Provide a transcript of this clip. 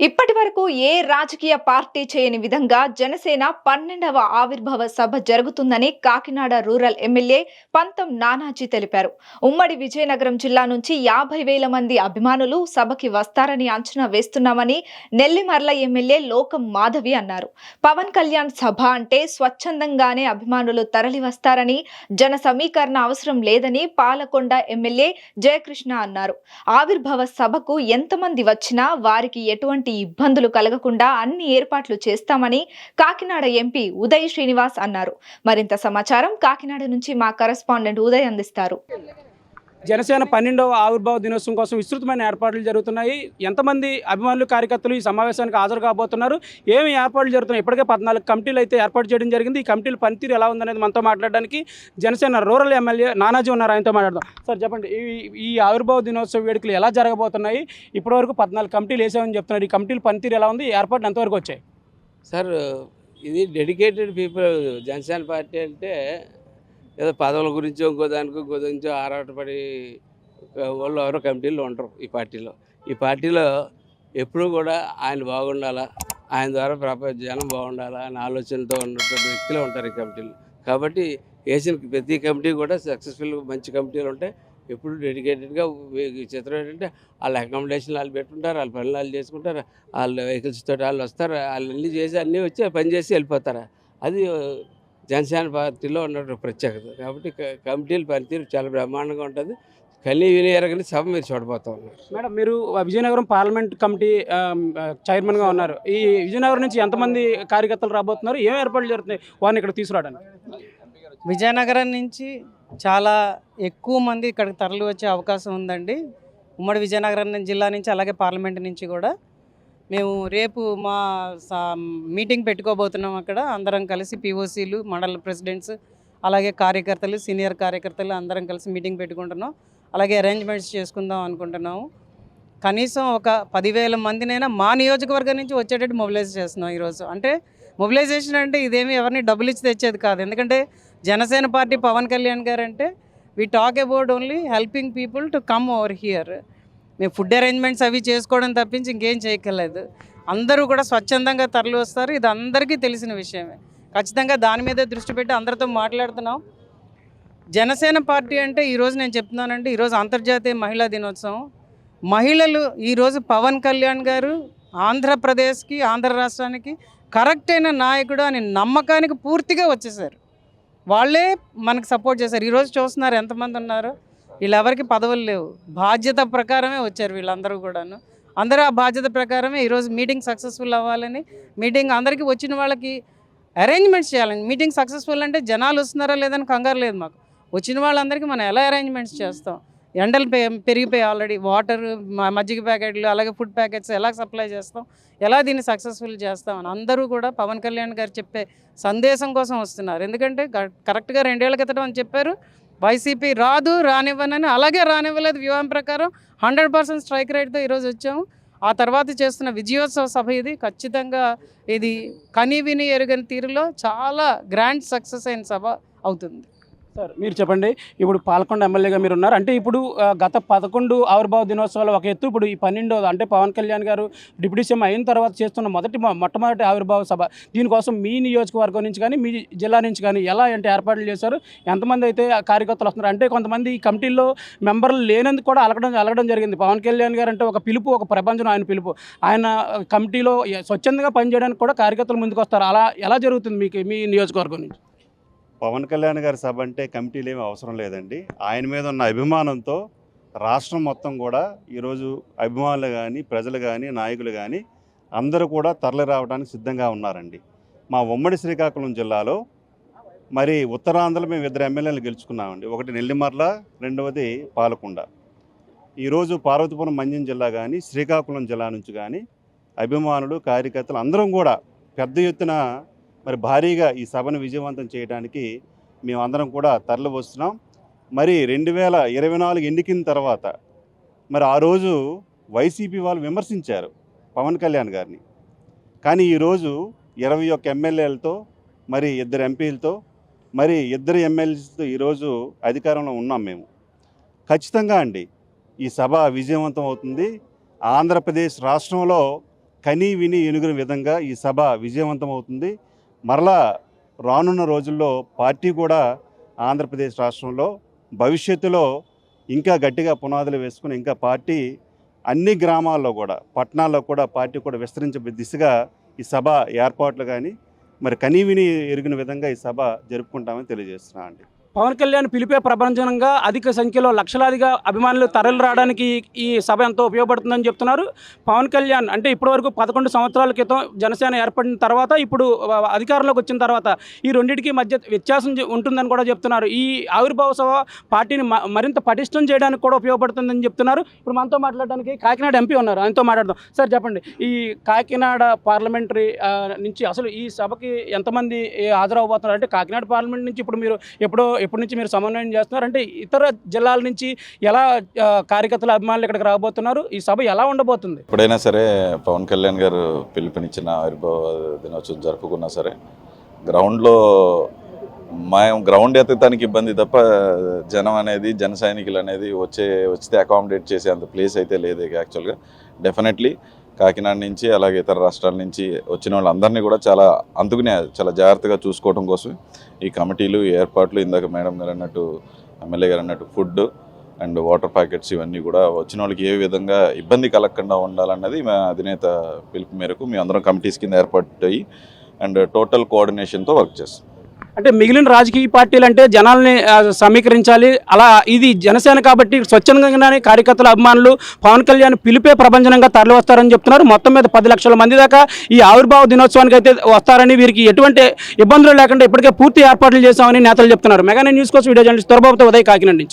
ఇప్పటి వరకు ఏ రాజకీయ పార్టీ చేయని విధంగా జనసేన పన్నెండవ ఆవిర్భావ సభ జరుగుతుందని కాకినాడ రూరల్ ఎమ్మెల్యే పంతం నానాజీ తెలిపారు. ఉమ్మడి విజయనగరం జిల్లా నుంచి యాభై వేల మంది అభిమానులు సభకి వస్తారని అంచనా వేస్తున్నామని నెల్లిమర్ల ఎమ్మెల్యే లోకం మాధవి అన్నారు. పవన్ కళ్యాణ్ సభ అంటే స్వచ్ఛందంగానే అభిమానులు తరలి వస్తారని జన సమీకరణ అవసరం లేదని పాలకొండ ఎమ్మెల్యే జయకృష్ణ అన్నారు. ఆవిర్భావ సభకు ఎంతమంది వచ్చినా వారికి ఎటువంటి ఇబ్బంది ఇబ్బందులు కలగకుండా అన్ని ఏర్పాట్లు చేస్తామని కాకినాడ ఎంపీ ఉదయ్ శ్రీనివాస్ అన్నారు. మరింత సమాచారం కాకినాడ నుంచి మా కరెస్పాండెంట్ ఉదయ్ అందిస్తారు. జనసేన పన్నెండవ ఆవిర్భావ దినోత్సవం కోసం విస్తృతమైన ఏర్పాట్లు జరుగుతున్నాయి. ఎంతమంది అభిమానులు కార్యకర్తలు ఈ సమావేశానికి హాజరు కాబోతున్నారు? ఏమి ఏర్పాట్లు జరుగుతున్నాయి? ఇప్పటికే పద్నాలుగు కమిటీలు అయితే ఏర్పాటు చేయడం జరిగింది. ఈ కమిటీల పనితీరు ఎలా ఉందనేది మనతో మాట్లాడడానికి జనసేన రూరల్ ఎమ్మెల్యే నానాజీ ఉన్నారు. ఆయనతో మాట్లాడదాం. సార్ చెప్పండి. ఈ ఈ ఆవిర్భావ దినోత్సవ వేడుకలు ఎలా జరగబోతున్నాయి? ఇప్పటివరకు పద్నాలుగు కమిటీలు వేసామని చెప్తున్నారు. ఈ కమిటీల పనితీరు ఎలా ఉంది? ఏర్పాట్లు ఎంతవరకు వచ్చాయి? సార్ ఇది డెడికేటెడ్ పీపుల్ జనసేన పార్టీ అంటే ఏదో పదవుల గురించి ఇంకో దానికో ఇంకో గురించో ఆరాటపడి వాళ్ళు ఎవరో కమిటీలో ఉంటారు ఈ పార్టీలో. ఈ పార్టీలో ఎప్పుడూ కూడా ఆయన బాగుండాలా ఆయన ద్వారా ప్రపంచ జనం బాగుండాలా అనే ఆలోచనతో ఉన్నటువంటి వ్యక్తులు ఉంటారు ఈ కమిటీలో. కాబట్టి వేసిన ప్రతి కమిటీ కూడా సక్సెస్ఫుల్ మంచి కమిటీలు ఉంటాయి ఎప్పుడు డెడికేటెడ్గా చిత్రం ఏంటంటే వాళ్ళ అకామిడేషన్ వాళ్ళు పెట్టుకుంటారు వాళ్ళ పనులు వాళ్ళు చేసుకుంటారు వాళ్ళ వెహికల్స్ తోటి వాళ్ళు వస్తారు వాళ్ళు అన్నీ చేసి అన్నీ వచ్చి పని చేసి వెళ్ళిపోతారు. అది జనసేన పార్టీలో ఉన్న ప్రత్యేకత. కాబట్టి క- కమిటీల పనితీరు చాలా బ్రహ్మాండంగా ఉంటుంది. కన్నీ విని ఎరగని సభ మీరు చూడబోతా ఉన్నారు మేడం మీరు విజయనగరం పార్లమెంట్ కమిటీ చైర్మన్గా ఉన్నారు. ఈ విజయనగరం నుంచి ఎంతమంది కార్యకర్తలు రాబోతున్నారు? ఏం ఏర్పాట్లు జరుగుతున్నాయి? వారిని ఇక్కడ తీసుకురావడానికి. విజయనగరం నుంచి చాలా ఎక్కువ మంది ఇక్కడికి తరలి వచ్చే అవకాశం ఉందండి. ఉమ్మడి విజయనగరం జిల్లా నుంచి అలాగే పార్లమెంట్ నుంచి కూడా. మేము రేపు మా సా- మీటింగ్ పెట్టుకోబోతున్నాం అక్కడ. అందరం కలిసి పిఓసీలు మండల ప్రెసిడెంట్స్ అలాగే కార్యకర్తలు సీనియర్ కార్యకర్తలు అందరం కలిసి మీటింగ్ పెట్టుకుంటున్నాం. అలాగే అరేంజ్మెంట్స్ చేసుకుందాం అనుకుంటున్నాము. కనీసం ఒక పదివేల మందినైనా మా నియోజకవర్గం నుంచి వచ్చేటట్టు మొబిలైజ్ చేస్తున్నాం ఈరోజు. అంటే మొబిలైజేషన్ అంటే ఇదేమి ఎవరిని డబ్బులు ఇచ్చి తెచ్చేది కాదు. ఎందుకంటే జనసేన పార్టీ పవన్ కళ్యాణ్ గారు అంటే we talk about only helping people to come over here మేము ఫుడ్ అరేంజ్మెంట్స్ అవి చేసుకోవడం తప్పించి ఇంకేం చేయక్కర్లేదు. అందరూ కూడా స్వచ్ఛందంగా తరలి వస్తారు. ఇది అందరికీ తెలిసిన విషయమే. ఖచ్చితంగా దాని మీదే దృష్టి పెట్టి అందరితో మాట్లాడుతున్నాం. జనసేన పార్టీ అంటే ఈరోజు నేను చెప్తున్నానంటే ఈరోజు అంతర్జాతీయ మహిళా దినోత్సవం. మహిళలు ఈరోజు పవన్ కళ్యాణ్ గారు ఆంధ్రప్రదేశ్కి ఆంధ్ర రాష్ట్రానికి కరెక్ట్ అయిన నాయకుడు అని నమ్మకానికి పూర్తిగా వచ్చేసారు. వాళ్ళే మనకు సపోర్ట్ చేశారు. ఈరోజు చూస్తున్నారు ఎంతమంది ఉన్నారు. వీళ్ళెవరికి పదవులు లేవు. బాధ్యత ప్రకారమే వచ్చారు వీళ్ళందరూ కూడాను. అందరూ ఆ బాధ్యత ప్రకారమే ఈరోజు మీటింగ్ సక్సెస్ఫుల్ అవ్వాలని మీటింగ్ అందరికీ వచ్చిన వాళ్ళకి అరేంజ్మెంట్స్ చేయాలని. మీటింగ్ సక్సెస్ఫుల్ అంటే జనాలు వస్తున్నారా లేదని కంగారు లేదు మాకు. వచ్చిన వాళ్ళందరికీ మనం ఎలా అరేంజ్మెంట్స్ చేస్తాం? ఎండలు పెరిగిపోయి ఆల్రెడీ వాటర్ మజ్జిగ ప్యాకెట్లు అలాగే ఫుడ్ ప్యాకెట్స్ ఎలా సప్లై చేస్తాం? ఎలా దీన్ని సక్సెస్ఫుల్ చేస్తాం? అని అందరూ కూడా పవన్ కళ్యాణ్ గారు చెప్పే సందేశం కోసం వస్తున్నారు. ఎందుకంటే కరెక్ట్గా రెండేళ్ళ క్రితం అని చెప్పారు. వైసీపీ రాదు రానివ్వనని అలాగే రానివ్వలేదు వ్యూహం ప్రకారం. హండ్రెడ్ పర్సెంట్ స్ట్రైక్ రేట్తో ఈరోజు వచ్చాము. ఆ తర్వాత చేస్తున్న విజయోత్సవ సభ ఇది. ఖచ్చితంగా ఇది కనీ విని ఎరుగని తీరులో చాలా గ్రాండ్ సక్సెస్ అయిన సభ అవుతుంది. సార్ మీరు చెప్పండి. ఇప్పుడు పాలకొండ ఎమ్మెల్యేగా మీరు ఉన్నారు అంటే ఇప్పుడు గత పదకొండు ఆవిర్భావ దినోత్సవాలు ఒక ఎత్తు ఇప్పుడు ఈ పన్నెండో అంటే పవన్ కళ్యాణ్ గారు డిప్యూటీ సీఎం అయిన తర్వాత చేస్తున్న మొదటి మొట్టమొదటి ఆవిర్భావ సభ. దీనికోసం మీ నియోజకవర్గం నుంచి కానీ మీ జిల్లా నుంచి కానీ ఎలా అంటే ఏర్పాట్లు చేశారు? ఎంతమంది అయితే కార్యకర్తలు వస్తున్నారు? అంటే కొంతమంది ఈ కమిటీల్లో మెంబర్లు లేనందుకు కూడా అలగడం అలగడం జరిగింది. పవన్ కళ్యాణ్ గారు అంటే ఒక పిలుపు ఒక ప్రపంచం ఆయన పిలుపు. ఆయన కమిటీలో స్వచ్ఛందంగా పనిచేయడానికి కూడా కార్యకర్తలు ముందుకు వస్తారు అలా ఎలా జరుగుతుంది మీకు మీ నియోజకవర్గం నుంచి? పవన్ కళ్యాణ్ గారి సభ అంటే కమిటీలు ఏమీ అవసరం లేదండి. ఆయన మీద ఉన్న అభిమానంతో రాష్ట్రం మొత్తం కూడా ఈరోజు అభిమానులు కానీ ప్రజలు కానీ నాయకులు కానీ అందరూ కూడా తరలి రావడానికి సిద్ధంగా ఉన్నారండి. మా ఉమ్మడి శ్రీకాకుళం జిల్లాలో మరి ఉత్తరాంధ్రలో మేము ఇద్దరు ఎమ్మెల్యేలు గెలుచుకున్నామండి. ఒకటి నెల్లిమర్ల రెండవది పాలకొండ. ఈరోజు పార్వతీపురం మంజం జిల్లా కానీ శ్రీకాకుళం జిల్లా నుంచి కానీ అభిమానులు కార్యకర్తలు అందరం కూడా పెద్ద ఎత్తున మరి భారీగా ఈ సభను విజయవంతం చేయడానికి మేమందరం కూడా తరలి వస్తున్నాం. మరి రెండు వేల ఇరవై నాలుగు ఎన్నికల తర్వాత మరి ఆ రోజు వైసీపీ వాళ్ళు విమర్శించారు పవన్ కళ్యాణ్ గారిని. కానీ ఈరోజు ఇరవై ఒక్క ఎమ్మెల్యేలతో మరి ఇద్దరు ఎంపీలతో మరి ఇద్దరు ఎమ్మెల్యేలతో ఈరోజు అధికారంలో ఉన్నాం మేము. ఖచ్చితంగా అండి ఈ సభ విజయవంతం అవుతుంది. ఆంధ్రప్రదేశ్ రాష్ట్రంలో కనీ విని ఎనుగుని విధంగా ఈ సభ విజయవంతం అవుతుంది. మరలా రానున్న రోజుల్లో పార్టీ కూడా ఆంధ్రప్రదేశ్ రాష్ట్రంలో భవిష్యత్తులో ఇంకా గట్టిగా పునాదులు వేసుకుని ఇంకా పార్టీ అన్ని గ్రామాల్లో కూడా పట్టణాల్లో కూడా పార్టీ కూడా విస్తరించే దిశగా ఈ సభ ఏర్పాట్లు కానీ మరి కనీవిని ఎరిగిన విధంగా ఈ సభ జరుపుకుంటామని తెలియజేస్తున్నాను అండి పవన్ కళ్యాణ్ పిలిపే ప్రపంచంగా అధిక సంఖ్యలో లక్షలాదిగా అభిమానులు తరలి రావడానికి ఈ సభ ఎంతో ఉపయోగపడుతుందని చెప్తున్నారు. పవన్ కళ్యాణ్ అంటే ఇప్పటివరకు పదకొండు సంవత్సరాల క్రితం జనసేన ఏర్పడిన తర్వాత ఇప్పుడు అధికారంలోకి వచ్చిన తర్వాత ఈ రెండింటికి మధ్య వ్యత్యాసం ఉంటుందని కూడా చెప్తున్నారు. ఈ ఆవిర్భావ సభ పార్టీని మ- మరింత పటిష్టం చేయడానికి కూడా ఉపయోగపడుతుందని చెప్తున్నారు. ఇప్పుడు మనతో మాట్లాడడానికి కాకినాడ ఎంపీ ఉన్నారు. ఆయనతో మాట్లాడదాం. సార్ చెప్పండి. ఈ కాకినాడ పార్లమెంటరీ నుంచి అసలు ఈ సభకి ఎంతమంది హాజరవబోతున్నారు అంటే కాకినాడ పార్లమెంట్ నుంచి ఇప్పుడు మీరు ఎప్పుడో ఎప్పటి నుంచి మీరు సమన్వయం చేస్తున్నారు? అంటే ఇతర జిల్లాల నుంచి ఎలా కార్యకర్తలు కార్యకర్తల అభిమానులు ఇక్కడికి రాబోతున్నారు? ఈ సభ ఎలా ఉండబోతుంది? ఎప్పుడైనా సరే పవన్ కళ్యాణ్ గారు పిలుపునిచ్చిన ఆవిర్భావ దినోత్సవం జరుపుకున్నా సరే గ్రౌండ్లో మేము గ్రౌండ్ ఎత్తడానికి ఇబ్బంది తప్ప జనం అనేది జన సైనికులు అనేది వచ్చే వచ్చితే అకామిడేట్ చేసే అంత ప్లేస్ అయితే లేదు యాక్చువల్గా. డెఫినెట్లీ కాకినాడ నుంచి అలాగే ఇతర రాష్ట్రాల నుంచి వచ్చిన వాళ్ళందరినీ కూడా చాలా అందుకునే చాలా జాగ్రత్తగా చూసుకోవడం కోసం ఈ కమిటీలు ఈ ఏర్పాట్లు ఇందాక మేడం గారు అన్నట్టు ఎమ్మెల్యే గారు అన్నట్టు ఫుడ్ అండ్ వాటర్ ప్యాకెట్స్ ఇవన్నీ కూడా వచ్చిన వాళ్ళకి ఏ విధంగా ఇబ్బంది కలగకుండా ఉండాలన్నది మా అధినేత పిలుపు మేరకు మేము అందరం కమిటీస్ కింద ఏర్పాటు అయ్యి అండ్ టోటల్ కోఆర్డినేషన్తో వర్క్ చేస్తాం. అంటే మిగిలిన రాజకీయ పార్టీలు అంటే జనాల్ని సమీకరించాలి. అలా ఇది జనసేన కాబట్టి స్వచ్ఛందంగానే కార్యకర్తల అభిమానులు పవన్ కళ్యాణ్ పిలిపే ప్రపంచనంగా తరలి వస్తారని చెప్తున్నారు. మొత్తం మీద పది లక్షల మంది దాకా ఈ ఆవిర్భావ దినోత్సవానికి అయితే వస్తారని వీరికి ఎటువంటి ఇబ్బందులు లేకుండా ఇప్పటికే పూర్తి ఏర్పాట్లు చేశామని నేతలు చెప్తున్నారు. మెగా న్యూస్ కోసం వీడియో జర్నలిస్ట్ త్వరబాబుతో ఉదయ్ కాకినాడ నుంచి.